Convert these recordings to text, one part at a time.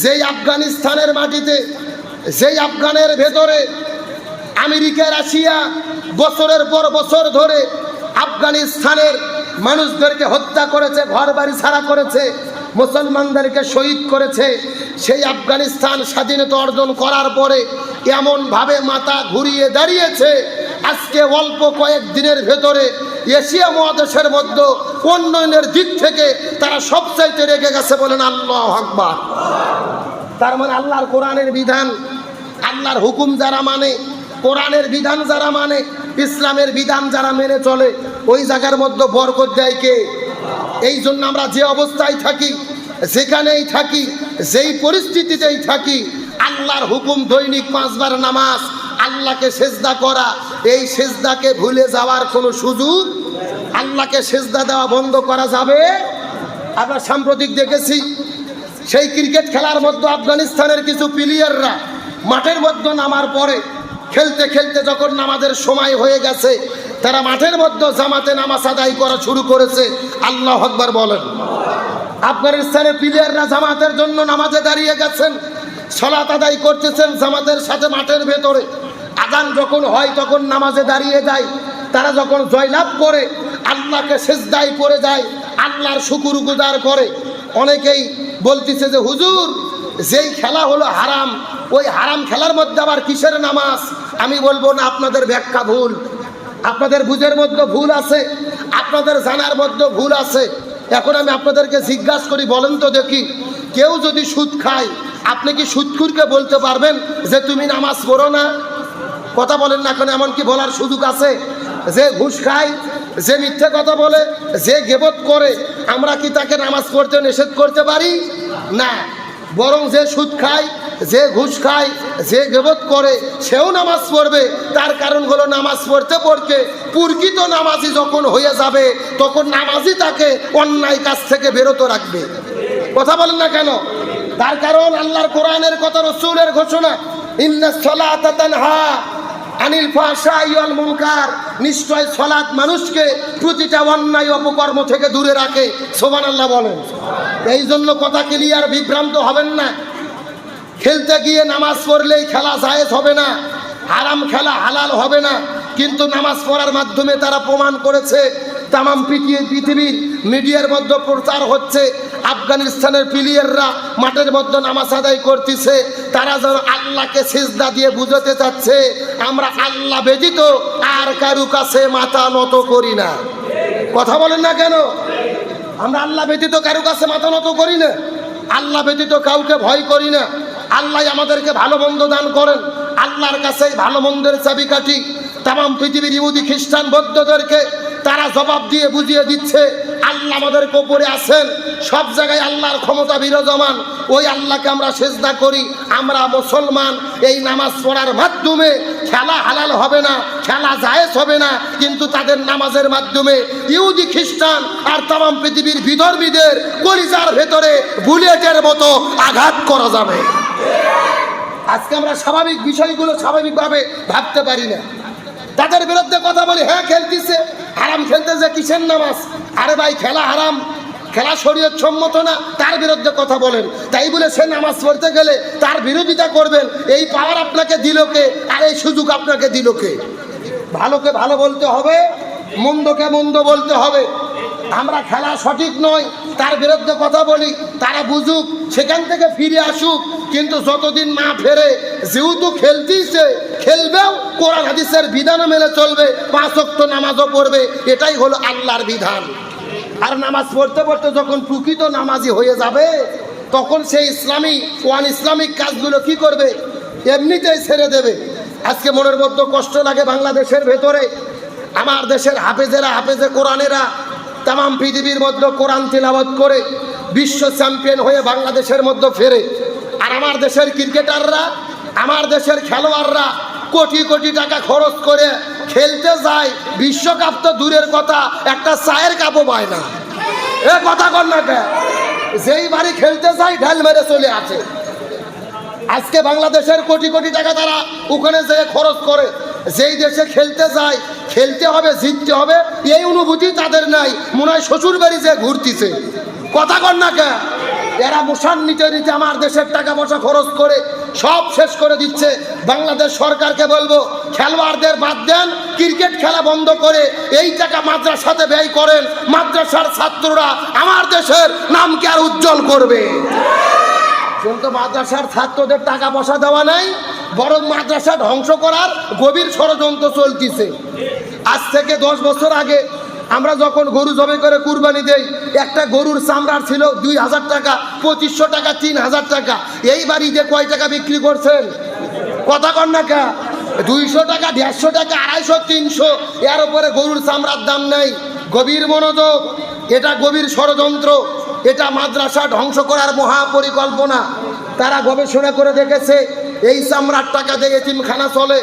যেই আফগানিস্তানের মাটিতে, যেই আফগানের ভেতরে আমেরিকা, রাশিয়া বছরের পর বছর ধরে আফগানিস্তানের মানুষদেরকে হত্যা করেছে ঘর বাড়ি ছাড়া করেছে, মুসলমানদেরকে শহীদ করেছে, সেই আফগানিস্তান স্বাধীনতা অর্জন করার পরে এমনভাবে মাথা ঘুরিয়ে দাঁড়িয়েছে। আজকে অল্প কয়েক দিনের ভেতরে এশিয়া মহাদেশের মধ্যে উন্নয়নের দিক থেকে তারা সবচাইতে রেগে গেছে বলেন আল্লাহ আকবার। তার মানে আল্লাহর কোরআনের বিধান, আল্লাহর হুকুম যারা মানে কোরআনের বিধান যারা মানে ইসলামের বিধান যারা মেনে চলে, ওই জায়গার মধ্যে বরকত দেয় কে? এই জন্য আমরা যে অবস্থায় থাকি, যেখানেই থাকি, যেই পরিস্থিতিতেই থাকি, আল্লাহর হুকুম দৈনিক পাঁচবার নামাজ, আল্লাহকে সেজদা করা, এই সেজদাকে ভুলে যাওয়ার কোনো সুযোগ, আল্লাহকে সেজদা দেওয়া বন্ধ করা যাবে? আমরা সাম্প্রতিক দেখেছি সেই ক্রিকেট খেলার মধ্যে আফগানিস্তানের কিছু প্লেয়াররা মাঠের মধ্যে নামার পরে খেলতে খেলতে যখন নামাজের সময় হয়ে গেছে, তারা মাঠের মধ্যে জামাতে নামাজ আদায় করা শুরু করেছে। আল্লাহ আকবার বলেন। আফগানিস্তানের প্লেয়াররা জামাতের জন্য নামাজে দাঁড়িয়ে গেছেন, সলাত আদায় করতেছেন জামাতের সাথে মাঠের ভেতরে। আজান যখন হয় তখন নামাজে দাঁড়িয়ে যায়। তারা যখন জয়লাভ করে, আল্লাহকে সেজদায় পড়ে যায়, আল্লাহর শুকুর গুজার করে। অনেকেই বলতেছে যে, হুজুর, যেই খেলা হলো হারাম, ওই হারাম খেলার মধ্যে আবার কিসের নামাজ? আমি বলব, না, আপনাদের ব্যাখ্যা ভুল। আপনাদের বুঝের মধ্যে ভুল আছে, আপনাদের জানার মধ্যে ভুল আছে। এখন আমি আপনাদেরকে জিজ্ঞাসা করি, বলেন তো দেখি, কেউ যদি সুদ খায়, আপনি কি সুদখুরকে বলতে পারবেন যে, তুমি নামাজ পড়ো না? কথা বলেন না এখন এমন কি বলার সুযোগ আছে। যে ঘুষ খায়, যে মিথ্যে কথা বলে, যে গেবত করে, আমরা কি তাকে নামাজ পড়তে নিষেধ করতে পারি? না। বরং যে সুদ খায়, যে ঘুষ খায়, যে গেবত করে, সেও নামাজ পড়বে। তার কারণ হলো নামাজ পড়তে পড়তে পুরকিত নামাজি যখন হয়ে যাবে, তখন নামাজি তাকে অন্যায় কাজ থেকে বিরত রাখবে। কথা বলেন না কেন? তার কারণ আল্লাহর কোরআনের কথা, রসুলের ঘোষণা, ইন্না তানহা আনিল ফাহশা ইয়াল মুনকার, নিশ্চয় সলাৎ মানুষকে প্রতিটা অন্যায় অপকর্ম থেকে দূরে রাখে। সুবহানাল্লাহ বলেন। এই জন্য কথা ক্লিয়ার, বিভ্রান্ত হবেন না। খেলতে গিয়ে নামাজ পড়লেই খেলা জায়েজ হবে না, হারাম খেলা হালাল হবে না। কিন্তু নামাজ পড়ার মাধ্যমে তারা প্রমাণ করেছে, তামাম পৃথিবী- পৃথিবীর মিডিয়ার মধ্যে প্রচার হচ্ছে আফগানিস্তানের প্লেয়াররা মাঠের মধ্যে নামাজ আদায় করতেছে, তারা যেন আল্লাহকে সেজদা দিয়ে বুঝাতে চাচ্ছে, আমরা আল্লাহ ব্যতীত আর কারু কাছে মাথা নত করি না। কথা বলেন না কেন? আমরা আল্লাহ ব্যতীত কারু কাছে মাথা নত করি না। আল্লাহ ব্যতীত কাউকে ভয় করি না। আল্লাহ আমাদেরকে ভালো মন্দ দান করেন। আল্লাহর কাছে ভালো মন্দের চাবিকাঠি। তাম পৃথিবীর ইহুদি খ্রিস্টান বৌদ্ধদেরকে তারা জবাব দিয়ে বুঝিয়ে দিচ্ছে, আল্লাহ আমাদের কোপরে আছেন। সব জায়গায় আল্লাহর ক্ষমতা বিরাজমান। ওই আল্লাহকে আমরা সেজদা করি, আমরা মুসলমান। এই নামাজ পড়ার মাধ্যমে খেলা হালাল হবে না, খেলা জায়েজ হবে না, কিন্তু তাদের নামাজের মাধ্যমে ইহুদি খ্রিস্টান আর তাম পৃথিবীর বিধর্মীদের কলিজার ভেতরে বুলেটের মতো আঘাত করা যাবে। আজকে আমরা স্বাভাবিক বিষয়গুলো স্বাভাবিকভাবে ভাবতে পারি না। তাদের বিরুদ্ধে কথা বলি হ্যাঁ খেলতেছে। হারাম খেলতে যে কিসের নামাজ? আরে ভাই, খেলা হারাম। খেলা শরীয়ত সম্মত না, তার বিরুদ্ধে কথা বলেন। তাই বলে সে নামাজ পড়তে গেলে তার বিরোধিতা করবেন। এই পাওয়ার আপনাকে দিল কে? আর এই সুযোগ আপনাকে দিল কে? ভালোকে ভালো বলতে হবে, মন্দকে মন্দ বলতে হবে। আমরা খেলা সঠিক নয় তার বিরুদ্ধে কথা বলি, তারা বুঝুক, সেখান থেকে ফিরে আসুক, কিন্তু যতদিন না ফেরে, যেহেতু খেলতেইছে খেলবেও কোরআন হাদিসের বিধানও মেনে চলবে, পাঁচ অক্ট নামাজও পড়বে, এটাই হলো আল্লাহর বিধান। আর নামাজ পড়তে পড়তে যখন প্রকৃত নামাজি হয়ে যাবে, তখন সেই ইসলামী, ওয়ান ইসলামিক কাজগুলো কি করবে? এমনিতেই ছেড়ে দেবে। আজকে মনের মধ্যে কষ্ট লাগে বাংলাদেশের ভেতরে। আমার দেশের হাফেজেরা, হাফেজে কোরআনেরা তাম পৃথিবীর মধ্যে কোরআন তিলাবত করে বিশ্ব চ্যাম্পিয়ন হয়ে বাংলাদেশের মধ্যে ফেরে। আর আমার দেশের ক্রিকেটাররা, আমার দেশের খেলোয়াড়রা কোটি কোটি টাকা খরচ করে খেলতে যায়। বিশ্বকাপ তো দূরের কথা, একটা চায়ের কাপও পায় না। এ কথা কর না কে যেই বাড়ি খেলতে যায়, ঢাল মেরে চলে আসে। আজকে বাংলাদেশের কোটি কোটি টাকা তারা ওখানে যেয়ে খরচ করে। যেই দেশে খেলতে যায়, খেলতে হবে, জিততে হবে, এই অনুভূতি তাদের নাই। মনে হয় শ্বশুর বাড়ি যে ঘুরতিছে। কথা কর না কে? এরা মোশান নিতে নিতে আমার দেশের টাকা পয়সা খরচ করে সব শেষ করে দিচ্ছে। বাংলাদেশ সরকারকে বলব, খেলোয়াড়দের বাদ দেন, ক্রিকেট খেলা বন্ধ করে এই টাকা মাদ্রাসাতে ব্যয় করেন। মাদ্রাসার ছাত্ররা আমার দেশের নামকে আর উজ্জ্বল করবে। কিন্তু মাদ্রাসার ছাত্রদের টাকা পয়সা দেওয়া নাই বরং মাদ্রাসা ধ্বংস করার গভীর ষড়যন্ত্র চলতিছে। আজ থেকে দশ বছর আগে আমরা যখন গরু জবে করে কুরবানি দেই, একটা গরুর চামড়ার ছিল দুই হাজার টাকা, পঁচিশশো টাকা, তিন হাজার টাকা। এইবার ঈদে কয় টাকা বিক্রি করছেন? কথা কর না কা। দুইশো টাকা, দেড়শো টাকা, আড়াইশো, তিনশো। এর উপরে গরুর চামড়ার দাম নেই। গভীর মনোযোগ। এটা গভীর ষড়যন্ত্র। এটা মাদ্রাসা ধ্বংস করার মহাপরিকল্পনা। তারা গবেষণা করে দেখেছে এই চামড়ার টাকা দিয়ে এতিমখানা চলে,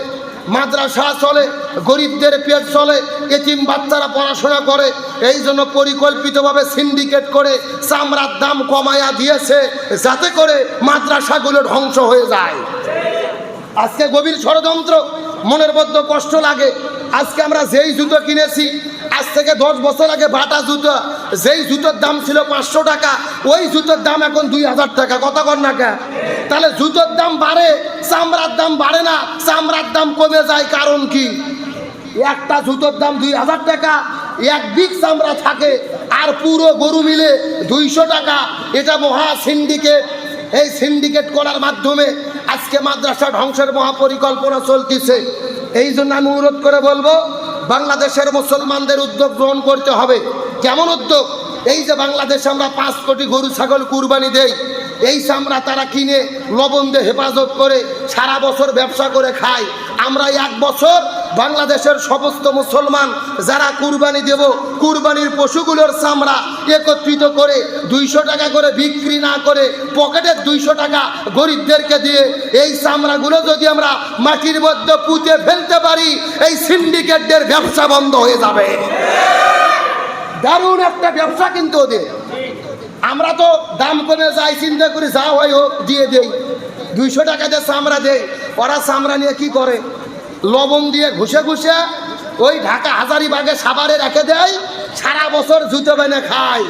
মাদ্রাসা চলে, গরিবদের পেট চলে, এতিম বাচ্চারা পড়াশোনা করে, এই জন্য পরিকল্পিতভাবে সিন্ডিকেট করে চামড়ার দাম কমায়া দিয়েছে, যাতে করে মাদ্রাসাগুলো ধ্বংস হয়ে যায় আজকে গভীর ষড়যন্ত্র, মনের মধ্যে কষ্ট লাগে আজকে আমরা যেই জুতো কিনেছি, আজ থেকে দশ বছর আগে বাটা জুতো, যেই জুতোর দাম ছিল পাঁচশো টাকা, ওই জুতোর দাম এখন দুই হাজার টাকা কত কর না? তাহলে জুতোর দাম বাড়ে, চামড়ার দাম বাড়ে না, চামড়ার দাম কমে যায় কারণ কি? একটা জুতোর দাম দুই হাজার টাকা, এক বিগ চামড়া থাকে, আর পুরো গরু মিলে দুইশো টাকা। এটা মহা সিন্ডিকেট এই সিন্ডিকেট করার মাধ্যমে আজকে মাদ্রাসা ধ্বংসের মহাপরিকল্পনা চলতেছে। এই জন্য আমি অনুরোধ করে বলব, বাংলাদেশের মুসলমানদের উদ্যোগ গ্রহণ করতে হবে। কেমন উদ্যোগ? এই যে বাংলাদেশে আমরা পাঁচ কোটি গরু, ছাগল, কুরবানি দেই এই চামড়া তারা কিনে লবণ দিয়ে হেফাজত করে সারা বছর ব্যবসা করে খায়। আমরা এক বছর বাংলাদেশের সমস্ত মুসলমান যারা কুরবানি দেব, কুরবানির পশুগুলোর চামড়া একত্রিত করে দুইশো টাকা করে বিক্রি না করে পকেটের দুইশো টাকা গরিবদেরকে দিয়ে এই চামড়াগুলো যদি আমরা মাটির মধ্যে পুঁতে ফেলতে পারি, এই সিন্ডিকেটদের ব্যবসা বন্ধ হয়ে যাবে। দারুণ একটা ব্যবসা কিন্তু ওদের। আমরা তো দাম কমে যাই, চিন্তা করি যা হয় হোক, দিয়ে দেই। দুইশো টাকা দিয়ে চামড়া দেয় ওরা চামড়া নিয়ে কি করে? লবণ দিয়ে ঘুষে ঘুষে ওই ঢাকা হাজারিবাগে সাবারে রেখে দেয়, সারা বছর জুতো বেনে খায়।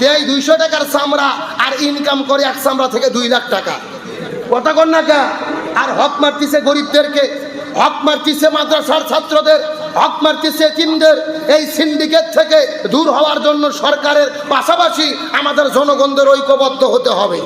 দেয় দুইশো টাকার চামড়া আর ইনকাম করে এক চামড়া থেকে দুই লাখ টাকা। কথা কর আর হক মারতিছে গরিবদেরকে, হক মারতিছে মাদ্রাসার ছাত্রদের। হক মারতিছে চিনদের এই সিন্ডিকেট থেকে দূর হওয়ার জন্য সরকারের পাশাপাশি আমাদের জনগণদের ঐক্যবদ্ধ হতে হবে।